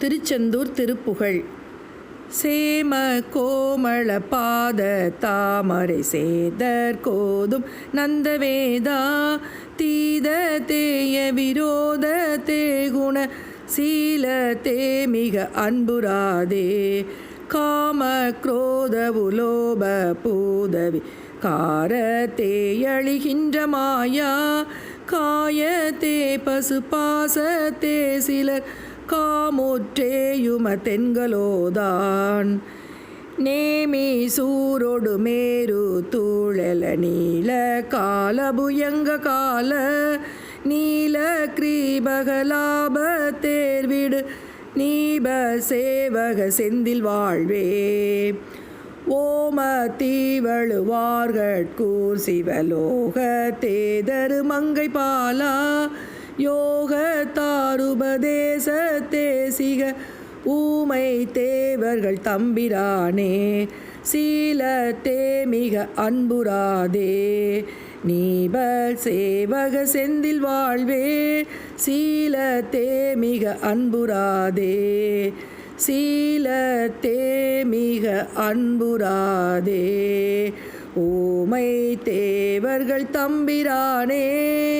திருச்செந்தூர் திருப்புகழ். சேம கோமள பாத தாமரை சேதர் கோதும் நந்தவேதா தீத தேய விரோத தேகுண சீல தே மிக அன்புராதே. காம குரோத உலோப பூதவி காரத்தே அழிகின்ற மாயா காயத்தே பசு பாசத்தே சிலர் காமுற்றேயும தென்களோதான் நேமி சூரொடு மேரு தூழல நீல காலபுயங்க கால நீல கிரீபகலாப தேர்விடு நீப சேவக செந்தில் வாழ்வே. ஓம தீவழுவார்கட்கூர் சிவலோக தேதரு மங்கை பாலா யோக தாருபதேச தேசிக ஊமை தேவர்கள் தம்பிரானே சீல தேமிக அன்புராதே. நீப சேவக செந்தில் வாழ்வே சீல தேமிக அன்புராதே. சீல தேமிக அன்புராதே. ஓமை தேவர்கள் தம்பிரானே